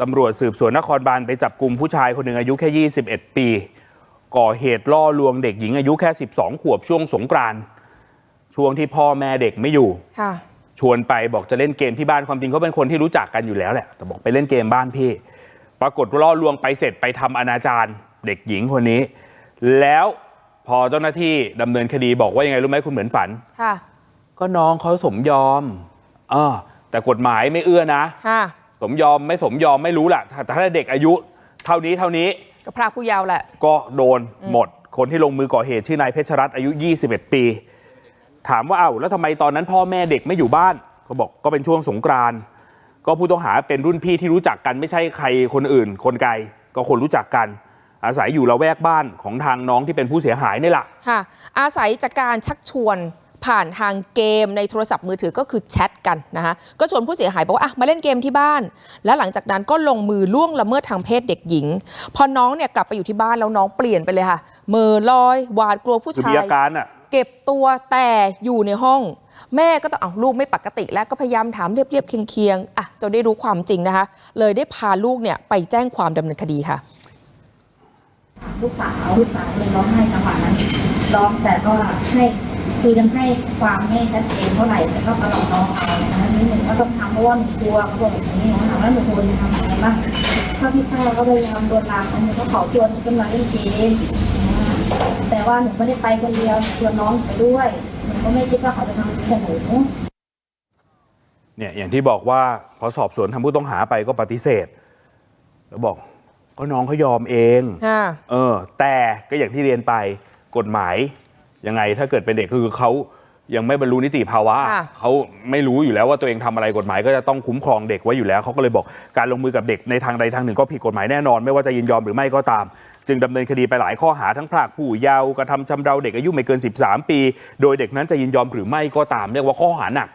ตำรวจสืบสวนนครบาลไปจับกลุ่มผู้ชายคนหนึ่งอายุแค่ 21 ปี ก่อเหตุล่อลวงเด็กหญิงอายุแค่ 12 ขวบช่วงสงกรานต์ช่วงที่พ่อแม่เด็กไม่อยู่ค่ะชวนไปบอกจะเล่นเกมที่บ้านความจริงเขาเป็นคนที่รู้จักกันอยู่แล้วแหละ แต่บอกไปเล่นเกมบ้านพี่ ปรากฏว่าล่อลวงไปเสร็จไปทำอนาจารเด็กหญิงคนนี้ แล้วพอเจ้าหน้าที่ดำเนินคดีบอกว่ายังไงรู้ไหมคุณเหมือนฝันค่ะก็น้องเขาสมยอมเออแต่กฎหมายไม่เอื้อนะค่ะ สมยอมไม่สมยอมไม่รู้แหละแต่ถ้าเด็กอายุ เท่านี้เท่านี้ก็พรากผู้เยาว์แหละ ก็โดนหมดคนที่ลงมือก่อเหตุชื่อนายเพชรรัตน์อายุ 21 ปี ถามว่าเอ้าแล้วทำไมตอนนั้นพ่อแม่เด็กไม่อยู่บ้านก็บอกก็เป็นช่วงสงกรานต์ก็ผู้ต้องหาเป็นรุ่นพี่ที่รู้จักกันไม่ใช่ใครคนอื่น คนไกลก็คนรู้จักกัน อาศัยอยู่ละแวกบ้านของทางน้องที่เป็นผู้เสียหายนี่แหละค่ะอาศัยจากการชักชวน ผ่านทางเกมในโทรศัพท์มือถือก็คือแชทกันนะคะก็ชวนผู้เสียหายบอกว่าอะมาเล่นเกมที่บ้าน แล้วหลังจากนั้นก็ลงมือล่วงละเมิดทางเพศเด็กหญิง พอน้องเนี่ยกลับไปอยู่ที่บ้านแล้วน้องเปลี่ยนไปเลยค่ะเมือลอยหวาดกลัวผู้คือชามีย อาการอะ เก็บตัวแต่อยู่ในห้อง แม่ก็ต้องเอาลูกไม่ปกติแล้วก็พยายามถามเรียบๆเคียงๆอะจนได้รู้ความจริงนะคะ เลยได้พาลูกเนี่ยไปแจ้งความดำเนินคดีค่ะ ลูกสาวลูกสาวเลยร้องไห้จังหวะนั้นร้องแต่ก็ให้ คือยังให้ความไม่ชัดเจนเท่าไหร่แต่ก็ประหลอดน้องเอานะนี่หนูก็ต้องทำเพราะว่าหนูกลัวเขาบอกอย่างนี้หนูถามว่าหนูควรทำอะไรบ้างถ้าพี่ข้าวเขาพยายามโดนลามอันนี้ก็ขอชวนขึ้นมาเล่นเกมแต่ว่าหนูไม่ได้ไปคนเดียวชวนน้องไปด้วยหนูก็ไม่คิดว่าเขาจะทำแบบหนูเนี่ยอย่างที่บอกว่าพอสอบสวนทางผู้ต้องหาไปก็ปฏิเสธ แล้วบอกก็น้องเขายอมเองเออ แต่ก็อย่างที่เรียนไปกฎหมาย ยังไงถ้าเกิดเป็นเด็กก็คือเขายังไม่บรรลุนิติภาวะค่ะ เขาไม่รู้อยู่แล้วว่าตัวเองทำอะไรกฎหมายก็จะต้องคุ้มครองเด็กไว้อยู่แล้วเขาก็เลยบอกการลงมือกับเด็กในทางใดทางหนึ่งก็ผิดกฎหมายแน่นอน ไม่ว่าจะยินยอมหรือไม่ก็ตาม จึงดำเนินคดีไปหลายข้อหาทั้งพรากผู้เยาว์กระทำชำเราเด็กอายุไม่เกิน 13 ปี โดยเด็กนั้นจะยินยอมหรือไม่ก็ตาม เรียกว่าข้อหาหนัก